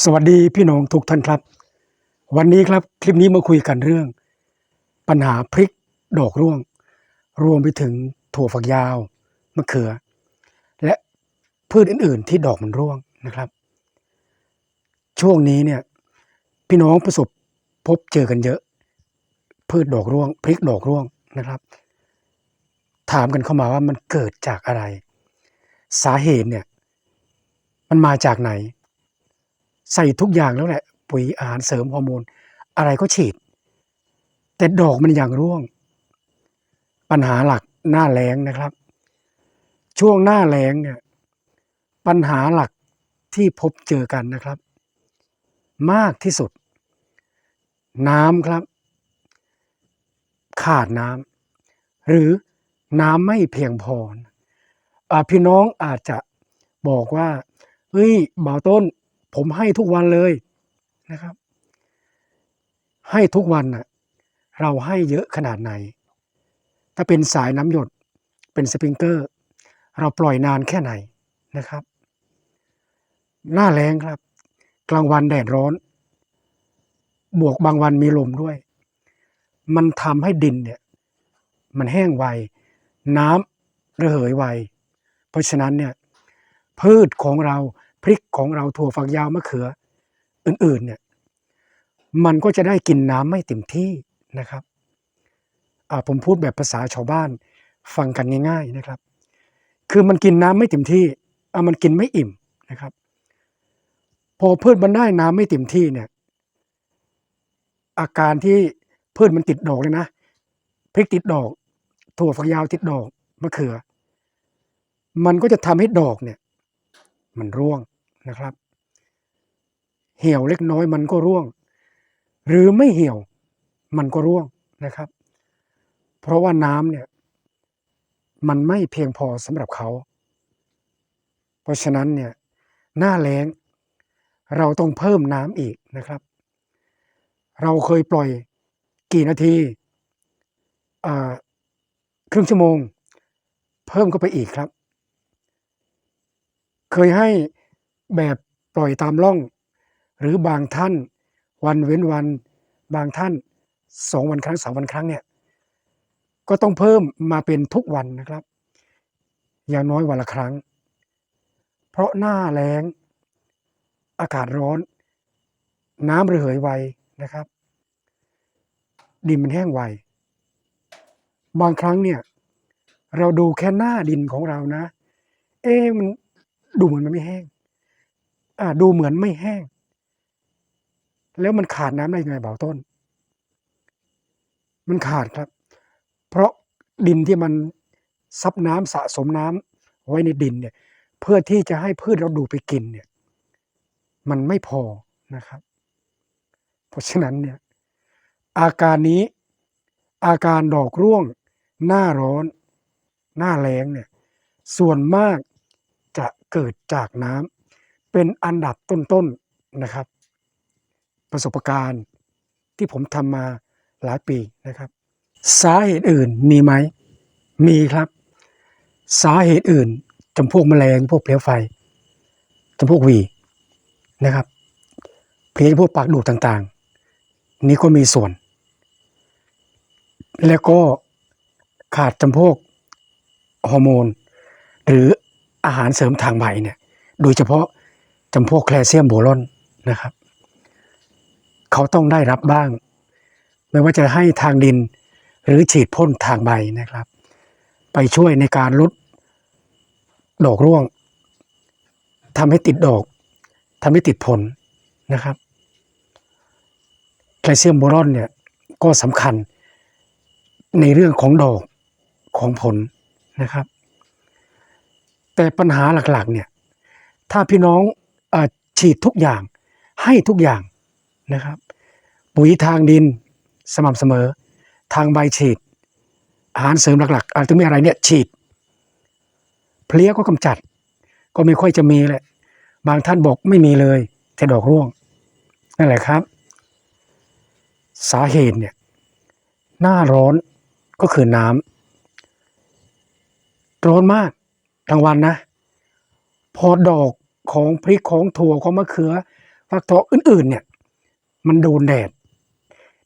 สวัสดีพี่น้องทุกท่านครับ วันนี้ครับคลิปนี้มาคุยกันเรื่อง ปัญหาพริกดอกร่วง รวมไปถึงถั่วฝักยาวมะเขือ และพืชอื่น ๆ ที่ดอกมันร่วงนะครับ ช่วงนี้เนี่ย พี่น้องประสบพบเจอกันเยอะ พืชดอกร่วง พริกดอกร่วงนะครับ ถามกันเข้ามาว่ามันเกิดจากอะไร สาเหตุเนี่ย มันมาจากไหน ใส่ทุกอย่างแล้วแหละ ปุ๋ยอาหารเสริมฮอร์โมน อะไรก็ฉีด แต่ดอกมันอยังร่วง ปัญหาหลักหน้าแล้งนะครับ ช่วงหน้าแล้งเนี่ยปัญหาหลักที่พบเจอกันนะครับ มากที่สุด น้ำครับ ขาดน้ำหรือน้ำไม่เพียงพออพี่น้องอาจจะบอกว่าเฮ้ยบ่าวต้น ผมให้ทุกวันเลยนะครับ ให้ทุกวันน่ะเราให้เยอะขนาดไหน ถ้าเป็นสายน้ำหยดเป็นสปริงเกอร์ เราปล่อยนานแค่ไหนนะครับ หน้าแรงครับ กลางวันแดดร้อน บวกบางวันมีลมด้วย มันทำให้ดินเนี่ย มันแห้งไว น้ำระเหยไว เพราะฉะนั้นเนี่ยพืชของเรา พริกของเราถั่วฝักยาวมะเขือ อื่นๆเนี่ยมันก็จะได้กินน้ำไม่เต็มที่นะครับผมพูดแบบภาษาชาวบ้านฟังกันง่าย ๆนะครับ คือมันกินน้ำไม่เต็มที่อ่ามันกินไม่อิ่มนะครับ พอพืชมันได้น้ำไม่เต็มที่เนี่ย อาการที่พืชมันติดดอกเลยนะพริกติดดอก ถั่วฝักยาวติดดอกมะเขือ มันก็จะทำให้ดอกเนี่ย มันร่วง นะครับ เหี่ยวเล็กน้อยมันก็ร่วง หรือไม่เหี่ยวมันก็ร่วงนะครับ เพราะว่าน้ำเนี่ยมันไม่เพียงพอสำหรับเขา เพราะฉะนั้นเนี่ยหน้าแล้งเราต้องเพิ่มน้ำอีกนะครับ เราเคยปล่อยกี่นาทีครึ่งชั่วโมง เพิ่มเข้าไปอีกครับ เคยให้ แบบปล่อยตามร่อง หรือบางท่านวันเว้นวัน บางท่านสองวันครั้งสามวันครั้งเนี่ยก็ต้องเพิ่มมาเป็นทุกวันนะครับ อย่างน้อยวันละครั้ง เพราะหน้าแล้ง อากาศร้อน น้ำระเหยไวนะครับ ดินมันแห้งไว บางครั้งเนี่ย เราดูแค่หน้าดินของเรานะ เอ๊มันดูเหมือนมันไม่แห้ง อ่าดูเหมือนไม่แห้ง แล้วมันขาดน้ำได้ยังไงเบาต้น มันขาดครับ เพราะดินที่มันซับน้ำสะสมน้ำไว้ในดินเนี่ย เพื่อที่จะให้พืชเราดูไปกินเนี่ย มันไม่พอนะครับ เพราะฉะนั้นเนี่ย อาการนี้ อาการดอกร่วง หน้าร้อน หน้าแล้งเนี่ย ส่วนมากจะเกิดจากน้ำ เป็นอันดับต้นๆนะครับ ประสบการณ์ที่ผมทำมาหลายปีนะครับ สาเหตุอื่นมีไหมมีครับ สาเหตุอื่นจำพวกแมลงพวกเพลี้ยไฟจำพวกวีนะครับเพลี้ยพวกปากดูดต่างๆ นี่ก็มีส่วน แล้วก็ขาดจำพวกฮอร์โมน หรืออาหารเสริมทางใบเนี่ย โดยเฉพาะ จำพวกแคลเซียมโบรอนนะครับ เขาต้องได้รับบ้าง ไม่ว่าจะให้ทางดินหรือฉีดพ่นทางใบนะครับ ไปช่วยในการลดดอกร่วงทำให้ติดดอกทำให้ติดผลนะครับแคลเซียมโบรอนเนี่ยก็สำคัญในเรื่องของดอกของผลนะครับ แต่ปัญหาหลักๆเนี่ยถ้าพี่น้อง ฉีดทุกอย่างให้ทุกอย่างนะครับ ปุ๋ยทางดินสม่ำเสมอ ทางใบฉีด อาหารเสริมหลักๆอาจจะมีอะไรเนี่ยฉีด เพลี้ยก็กำจัด ก็ไม่ค่อยจะมีแหละบางท่านบอกไม่มีเลยแต่ดอกร่วงนั่นแหละครับ สาเหตุเนี่ยหน้าร้อนก็คือน้ำร้อนมากกลางวันนะ พอดอก ของพริกของถั่วของมะเขือฟักทองอื่น ๆ เนี่ย มันโดนแดด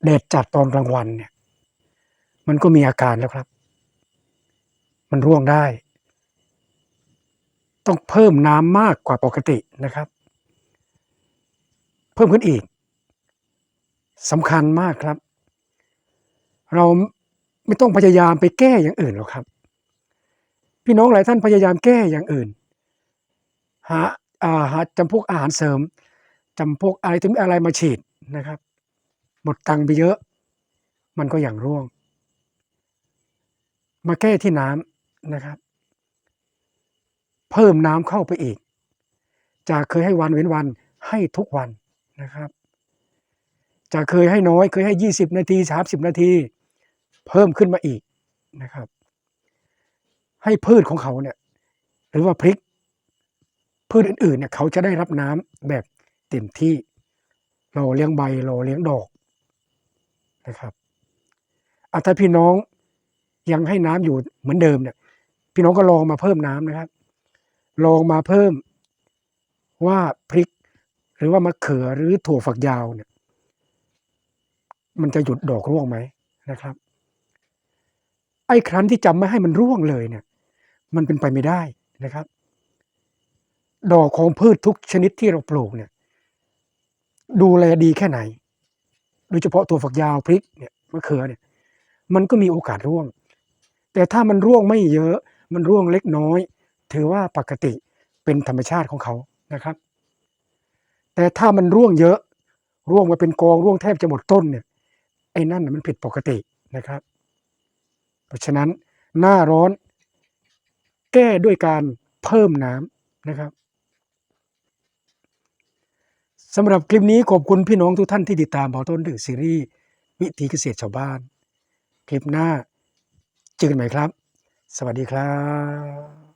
แดดจัดตอนกลางวันเนี่ย มันก็มีอาการแล้วครับ มันร่วงได้ ต้องเพิ่มน้ำมากกว่าปกตินะครับ เพิ่มขึ้นอีกสำคัญมากครับ เราไม่ต้องพยายามไปแก้อย่างอื่นหรอกครับ พี่น้องหลายท่านพยายามแก้อย่างอื่น หาอ่าหา จำพวกอาหารเสริมจำพวกอะไรถึงอะไรมาฉีดนะครับ หมดตังค์ไปเยอะ มันก็อย่างร่วง มาแก้ที่น้ำนะครับ เพิ่มน้ำเข้าไปอีก จากเคยให้วันเว้นวันให้ทุกวันนะครับ จากเคยให้น้อยเคยให้ยี่สิบนาทีสาสิบนาที เพิ่มขึ้นมาอีกนะครับ ให้พืชของเขาเนี่ยหรือว่าพริก พืชอื่นๆเนี่ยเขาจะได้รับน้ำแบบเต็มที่เราเลี้ยงใบเราเลี้ยงดอกนะครับอะถ้าพี่น้องยังให้น้ำอยู่เหมือนเดิมเนี่ย พี่น้องก็ลองมาเพิ่มน้ำนะครับ ลองมาเพิ่มว่าพริก หรือว่ามะเขือหรือถั่วฝักยาวเนี่ย มันจะหยุดดอกร่วงไหมนะครับ ไอ้ครั้นที่จำไม่ให้มันร่วงเลยเนี่ย มันเป็นไปไม่ได้นะครับ ดอกของพืชทุกชนิดที่เราปลูกเนี่ย ดูแลดีแค่ไหน โดยเฉพาะตัวฝักยาวพริกเนี่ยมะเขือเนี่ย มันก็มีโอกาสร่วง แต่ถ้ามันร่วงไม่เยอะ มันร่วงเล็กน้อย ถือว่าปกติเป็นธรรมชาติของเขานะครับ แต่ถ้ามันร่วงเยอะ ร่วงมาเป็นกองร่วงแทบจะหมดต้นเนี่ยไอ้นั่นน่ะมันผิดปกตินะครับ เพราะฉะนั้นหน้าร้อนแก้ด้วยการเพิ่มน้ำนะครับ สำหรับคลิปนี้ขอบคุณพี่น้องทุกท่านที่ติดตามบอต้นดึกซีรีส์วิถีเกษตรชาวบ้าน คลิปหน้าเจอกันใหม่ครับ สวัสดีครับ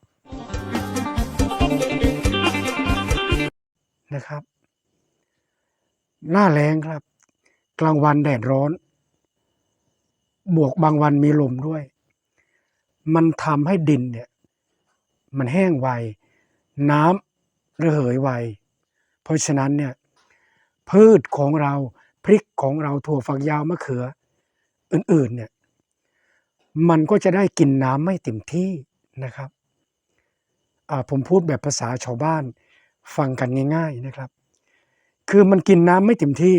นะครับ หน้าแรงครับ กลางวันแดดร้อน บวกบางวันมีลมด้วย มันทำให้ดินเนี่ย มันแห้งไว น้ำระเหยไวเพราะฉะนั้นเนี่ย พืชของเราพริกของเราถั่วฝักยาวมะเขือ อื่นๆเนี่ยมันก็จะได้กินน้ำไม่เต็มที่นะครับผมพูดแบบภาษาชาวบ้านฟังกันง่าย ๆนะครับ คือมันกินน้ำไม่เต็มที่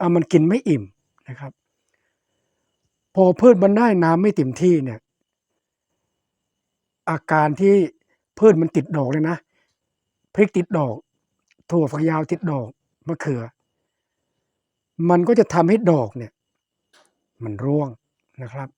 อ่ามันกินไม่อิ่มนะครับ พอพืชมันได้น้ำไม่เต็มที่เนี่ยอาการที่พืชมันติดดอกเลยนะพริกติดดอก ถั่วฝักยาวติดดอกมะเขือ มันก็จะทำให้ดอกเนี่ย มันร่วงนะครับ